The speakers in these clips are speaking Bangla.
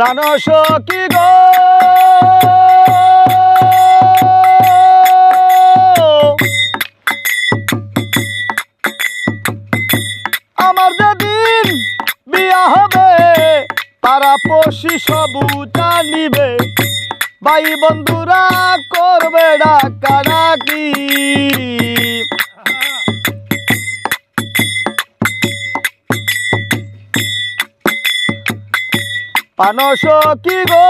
প্রাণ সখী গো? আমার যেদিন বিয়া হবে তারা পশি সবু জানিবে ভাই বন্ধুরা করবে পানস কি গো?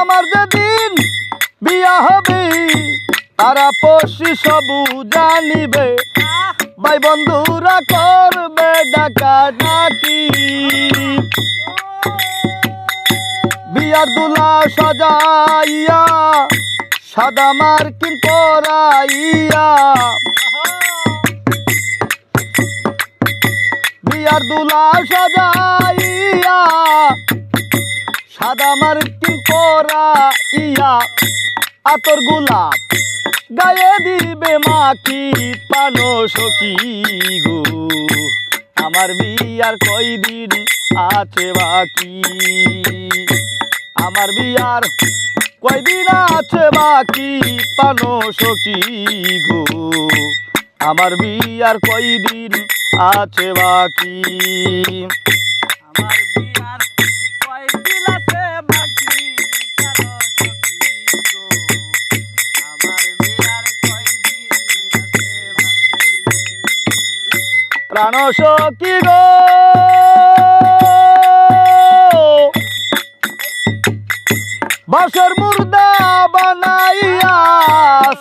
আমার যেদিন বিয়া হবে, তারা পশি সবু জানিবে ভাই বন্ধুরা করবে ডাকা ডাকি বিয়ার দুলা সাজাইয়া, সাদা মার্কিন পরাইয়া বিয়ার দুলা সাজাইয়া, সাদা মার্কিন পরাইয়া, আতর গোলাপ গায়ে দিবে মাকি পানো সখী গো। আমার বিয়ার কয়দিন আছে বাকি? আমার বিয়ার কয়দিন আছে বাকি পানো সখী গো? আমার বিয়ার কয়দিন আছে বাকি। আমার বিয়ার আছে প্রাণ সখী গো। বাসর মুর্দা বানাইয়া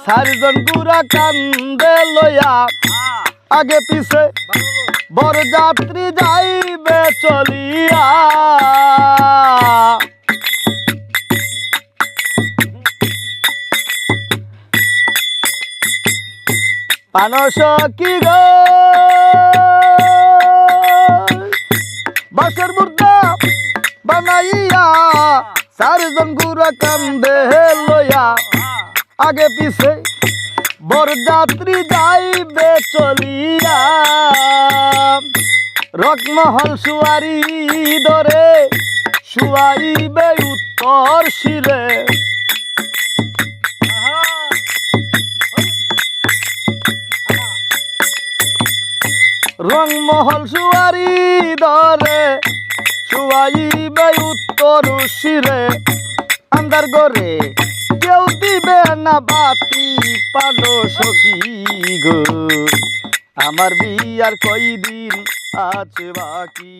চারজন গুড়া কান্দে লইয়া। আহ, আগে পিছে ভালো হলো। বরযাত্রী যাইবে চলিয়া। পানস কি গো? বাসের মুর্দা বানাইয়া চারজন গুড়া কান্দে আহ, আগে পিছে বরযাত্রী যাইবে চলিয়া। রকমহল সুয়ারি ধরে শুয়াইবে উত্তর শিরে। রংমহল সুয়ারি ধরে শুয়াইবে উত্তর শিরে আন্দার গরে কেউ দিবে না বাতি, পালো সখী গো আমার বিয়ার কয়দিন আছে বাকি।